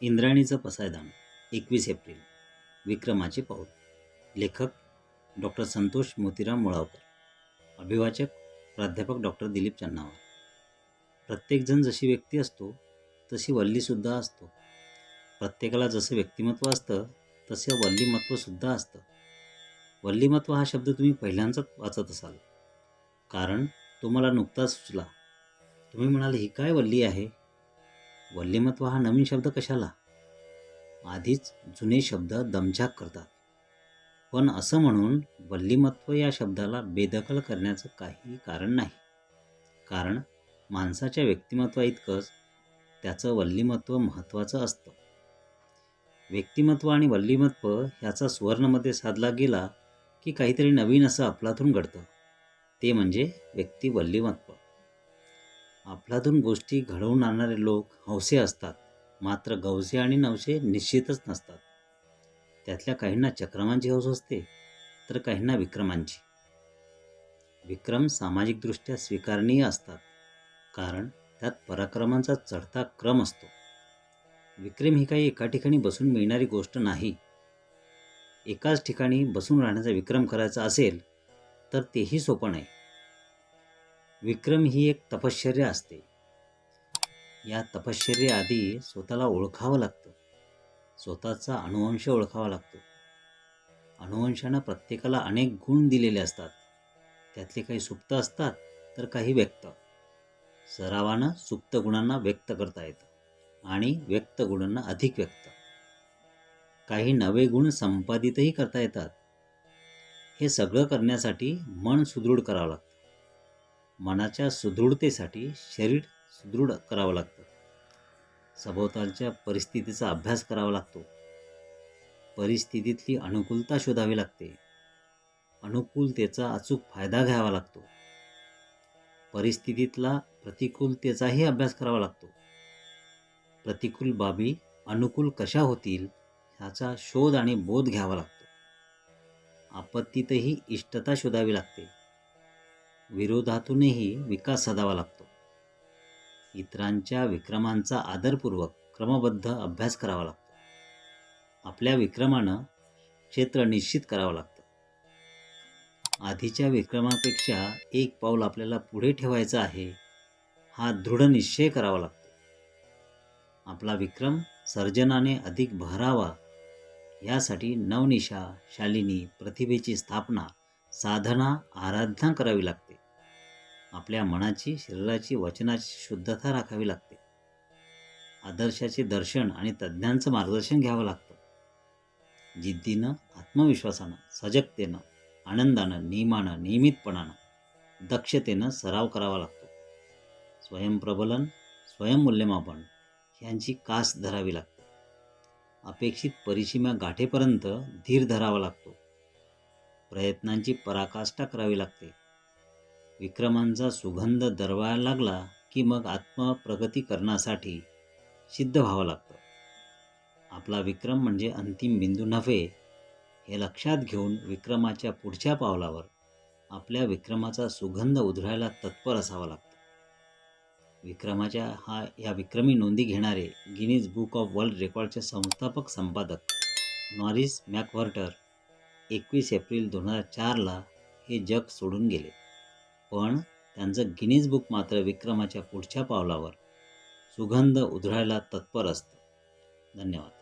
इंद्राणीचं पसायदान एकवीस एप्रिल. विक्रमाचे पाऊल. लेखक डॉक्टर संतोष मोतीराम मुळावकर. अभिवाचक प्राध्यापक डॉक्टर दिलीप चन्नावर. प्रत्येकजण जशी व्यक्ती असतो तशी वल्लीसुद्धा असतो. प्रत्येकाला जसं व्यक्तिमत्व असतं तसं वल्लीमत्वसुद्धा असतं. वल्लीमत्व हा शब्द तुम्ही पहिल्यांदाच वाचत असाल. कारण तो मला नुकताच सुचला. तुम्ही म्हणाल ही काय वल्ली आहे? वल्लीमत्व हा नवीन शब्द कशाला? आधीच जुने शब्द दमछाक करतात. पण असं म्हणून वल्लीमत्व या शब्दाला बेदखल करण्याचं काही कारण नाही. कारण माणसाच्या व्यक्तिमत्वा इतकंच त्याचं वल्लीमत्व महत्त्वाचं असतं. व्यक्तिमत्व आणि वल्लीमत्व ह्याचा सुवर्णमध्ये साधला गेला की काहीतरी नवीन असं आपलातून घडतं. ते म्हणजे व्यक्ती वल्लीमत्व. अफलातून गोष्टी घडवून आणणारे लोक हौसे असतात. मात्र गवसे आणि नवसे निश्चितच नसतात. त्यातल्या काहींना चक्रमांची हौस असते तर काहींना विक्रमांची. विक्रम सामाजिकदृष्ट्या स्वीकारणीय असतात कारण त्यात पराक्रमांचा चढता क्रम असतो. विक्रम ही काही एका ठिकाणी बसून मिळणारी गोष्ट नाही. एकाच ठिकाणी बसून राहण्याचा विक्रम करायचा असेल तर तेही सोपं नाही. विक्रम ही एक तपश्चर्या असते. या तपश्चर्याआधी स्वतःला ओळखावं लागतं. स्वतःचा अनुवंश ओळखावा लागतो. अनुवंशानं प्रत्येकाला अनेक गुण दिलेले असतात. त्यातले काही सुप्त असतात तर काही व्यक्त. सरावानं सुप्त गुणांना व्यक्त करता येतं आणि व्यक्त गुणांना अधिक व्यक्त. काही नवे गुण संपादितही करता येतात. हे सगळं करण्यासाठी मन सुदृढ करावं लागतं. मनाच्या सुदृढतेसाठी शरीर सुदृढ करावं लागतं. सभोवतालच्या परिस्थितीचा अभ्यास करावा लागतो. परिस्थितीतली अनुकूलता शोधावी लागते. अनुकूलतेचा अचूक फायदा घ्यावा लागतो. परिस्थितीतला प्रतिकूलतेचाही अभ्यास करावा लागतो. प्रतिकूल बाबी अनुकूल कशा होतील ह्याचा शोध आणि बोध घ्यावा लागतो. आपत्तीतही इष्टता शोधावी लागते. विरोधातूनही विकास साधावा लागतो. इतरांच्या विक्रमांचा आदरपूर्वक क्रमबद्ध अभ्यास करावा लागतो. आपल्या विक्रमानं क्षेत्र निश्चित करावं लागतं. आधीच्या विक्रमापेक्षा एक पाऊल आपल्याला पुढे ठेवायचं आहे हा दृढ निश्चय करावा लागतो. आपला विक्रम सर्जनाने अधिक भरावा यासाठी नवनिशा शालिनी प्रतिभेची स्थापना साधना आराधना करावी लागते. आपल्या मनाची शरीराची वचनाची शुद्धता राखावी लागते. आदर्शाचे दर्शन आणि तज्ज्ञांचं मार्गदर्शन घ्यावं लागतं. जिद्दीनं आत्मविश्वासानं सजगतेनं आनंदानं नियमानं नियमितपणानं दक्षतेनं सराव करावा लागतो. स्वयंप्रबलन स्वयंमूल्यमापन ह्यांची कास धरावी लागते. अपेक्षित परिसीमा गाठेपर्यंत धीर धरावा लागतो. प्रयत्नांची पराकाष्ठा करावी लागते. विक्रमांचा सुगंध दरवायला लागला की मग आत्मप्रगतीकरणासाठी सिद्ध व्हावं लागतं. आपला विक्रम म्हणजे अंतिम बिंदू नव्हे हे लक्षात घेऊन विक्रमाच्या पुढच्या पावलावर आपल्या विक्रमाचा सुगंध उधळायला तत्पर असावा लागतं. विक्रमाच्या हा या विक्रमी नोंदी घेणारे गिनीज बुक ऑफ वर्ल्ड रेकॉर्डचे संस्थापक संपादक नॉरिस मॅकव्हर्टर एकवीस एप्रिल दोन हजार चारला हे जग सोडून गेले. पण त्यांचं गिनीज बुक मात्र विक्रमाच्या पुढच्या पावलावर. सुगंध उधळायला तत्पर असतं. धन्यवाद.